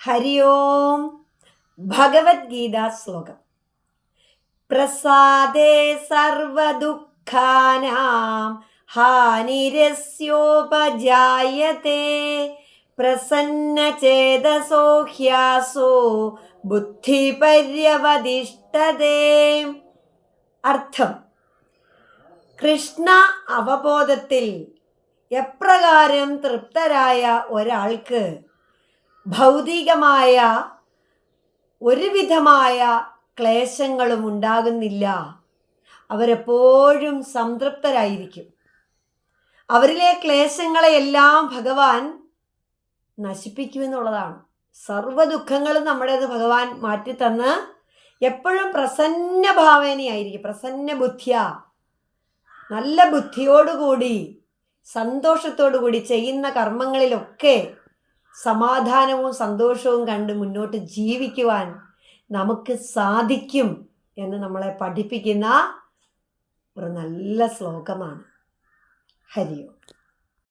ഹരി ഓം ഭഗവത്ഗീത ശ്ലോകം. പ്രസാദേ സർവദുഃഖാനാം ഹാനിരസ്യോപജായത്തെ പ്രസന്നചേതസോ ഹ്യാസോ ബുദ്ധിപര്യവതിഷ്ഠതേ അർത്ഥം. കൃഷ്ണ അവബോധത്തിൽ എപ്രകാരം തൃപ്തരായ ഒരാൾക്ക് ഭൗതികമായ ഒരുവിധമായ ക്ലേശങ്ങളും ഉണ്ടാകുന്നില്ല. അവരെപ്പോഴും സംതൃപ്തരായിരിക്കും. അവരിലെ ക്ലേശങ്ങളെയെല്ലാം ഭഗവാൻ നശിപ്പിക്കുമെന്നുള്ളതാണ് സർവ ദുഃഖങ്ങളും നമ്മുടേത് ഭഗവാൻ മാറ്റിത്തന്ന് എപ്പോഴും പ്രസന്ന ഭാവേനയായിരിക്കും പ്രസന്ന ബുദ്ധിയ നല്ല ബുദ്ധിയോടുകൂടി സന്തോഷത്തോടുകൂടി ചെയ്യുന്ന കർമ്മങ്ങളിലൊക്കെ സമാധാനവും സന്തോഷവും കണ്ട് മുന്നോട്ട് ജീവിക്കുവാൻ നമുക്ക് സാധിക്കും എന്ന് നമ്മളെ പഠിപ്പിക്കുന്ന ഒരു നല്ല ശ്ലോകമാണ്. ഹരിയോ.